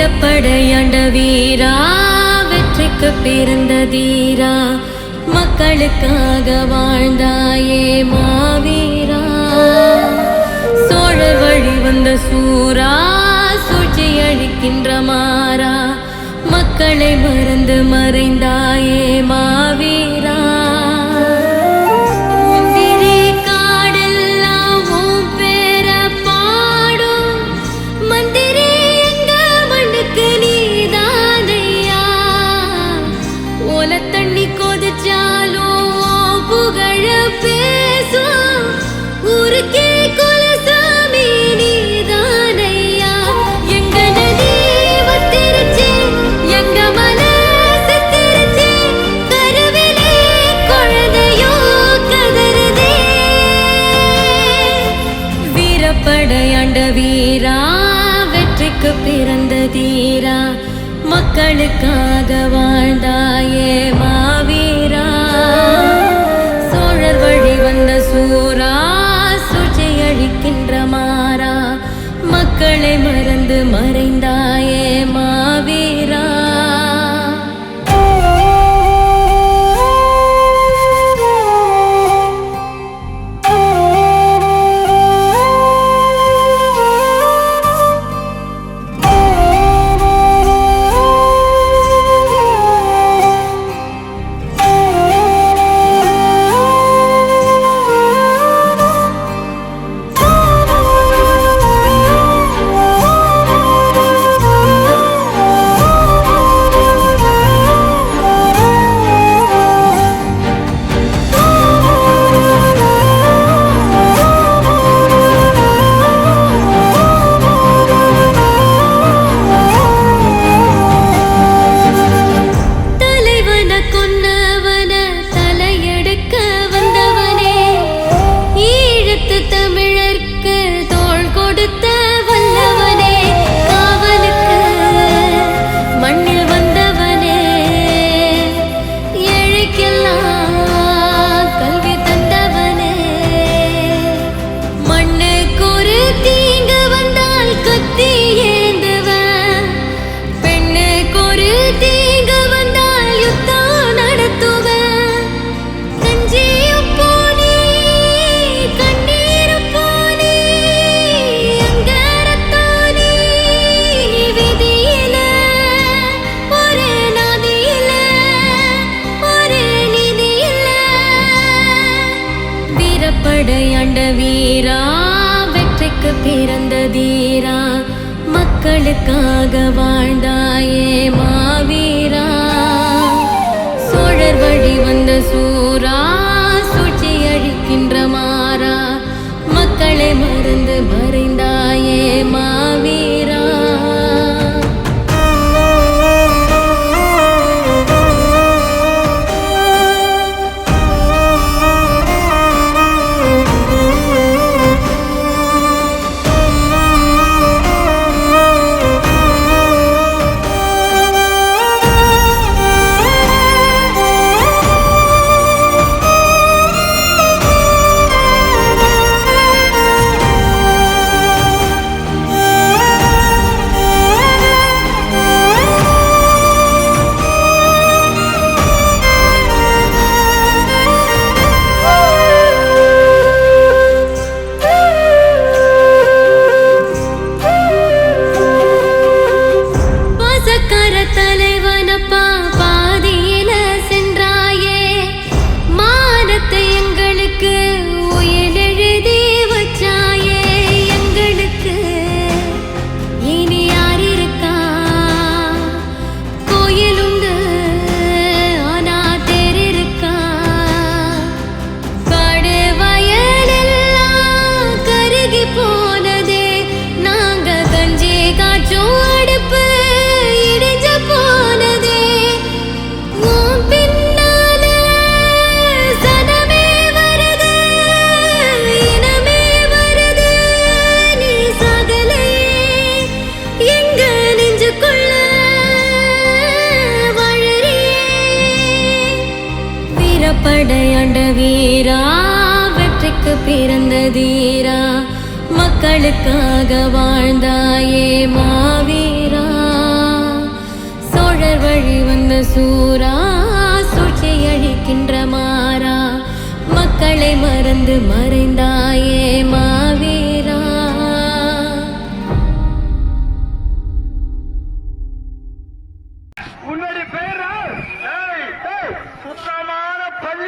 வீரப்படையாண்ட வீரா வெற்றிக்கு பிறந்த தீரா மக்களுக்காக வாழ்ந்தாயே மாவீரா. சோழர் வழி வந்த சூரா சூழ்ச்சி அழிக்கின்ற மாறா மக்களை மறந்து மறைந்தாயே படையாண்ட வீரா வெற்றிக்கு பிறந்த தீரா மக்களுக்காக வாழ்ந்தாயே மாவீர். மக்களுக்கு பிறந்த தீரா மக்களுக்காக வாழ்ந்தாயே மாவீரா. படையாண்ட வீரா வெற்றிக்கு பிறந்த தீரா. மக்களுக்காக வாழ்ந்தாயே மாவீரா. சோழர் வழி வந்த சூரா சூழ்ச்சி அழிக்கின்ற மாறா. மக்களை மறந்து மறைந்தாயே மாவீரா. முன்னாடி